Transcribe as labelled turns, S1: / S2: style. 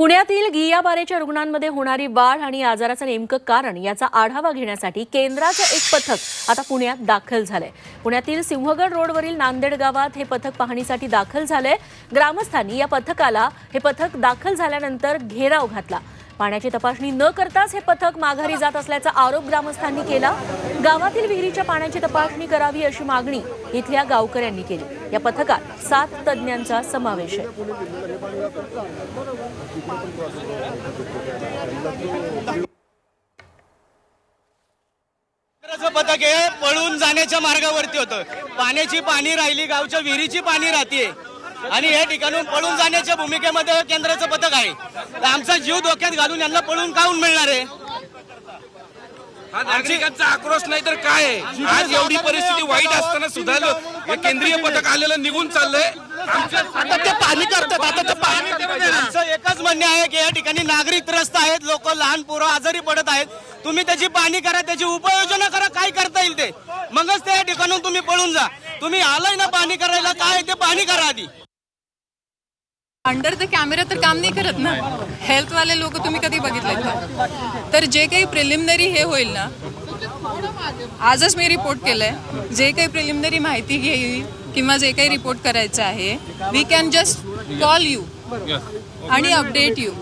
S1: पुण्यातील गियाबारेच्या रुग्णांमध्ये होणारी वाढ आणि आजाराचं नेमकं कारण याचा आढावा घेण्यासाठी केंद्राचं एक पथक आता पुण्यात दाखल झालंय. पुण्यातील सिंहगड रोडवरील नांदेड गावात हे पथक पाहणीसाठी दाखल झालंय. ग्रामस्थांनी या पथकाला हे पथक दाखल झाल्यानंतर घेराव घातला. पाण्याची तपासणी न करताच हे पथक माघारी जात असल्याचा आरोप ग्रामस्थांनी केला. गावातील विहिरीच्या पाण्याची तपासणी करावी अशी मागणी इथल्या गावकऱ्यांनी केली. या पथकात सात तज्ज्ञांचा समावेश आहे.
S2: पथक हे पळून जाण्याच्या मार्गावरती होतं. पाण्याची पाणी राहिली गावच्या विहिरीची पाणी राहते आणि हे ठिकाणून पळून जाण्याच्या भूमिकेमध्ये केंद्राचं पथक आहे. तर आमचा जीव धोक्यात घालून यांना पळून काऊन मिळणार आहे?
S3: हा नागरिकांचा आक्रोश नाही तर काय आहे? आज एवढी परिस्थिती वाईट असताना सुद्धा हे केंद्रीय पथक आलेलं निघून चाललंय. आमच्या
S2: आता ते पाणी करतात आता ते पाणी आमचं एकच म्हणणे आहे की या ठिकाणी नागरिक त्रस्त आहेत लोक लहान पोरं आजारी पडत आहेत. तुम्ही त्याची पाणी करा त्याची उपाययोजना करा काय करता येईल ते. मगच त्या ठिकाणून तुम्ही पळून जा. तुम्ही आलाय ना पाणी करायला काय ते पाणी करा आधी.
S4: अंडर द कॅमेरा तर काम नाही करत ना. हेल्थवाले लोक तुम्ही कधी बघितले का? तर जे काही प्रिलिमिनरी हे होईल ना आजच मी रिपोर्ट केलंय. जे काही प्रिलिमिनरी माहिती घेईल किंवा जे काही रिपोर्ट करायचं आहे we can just call you आणि अपडेट यू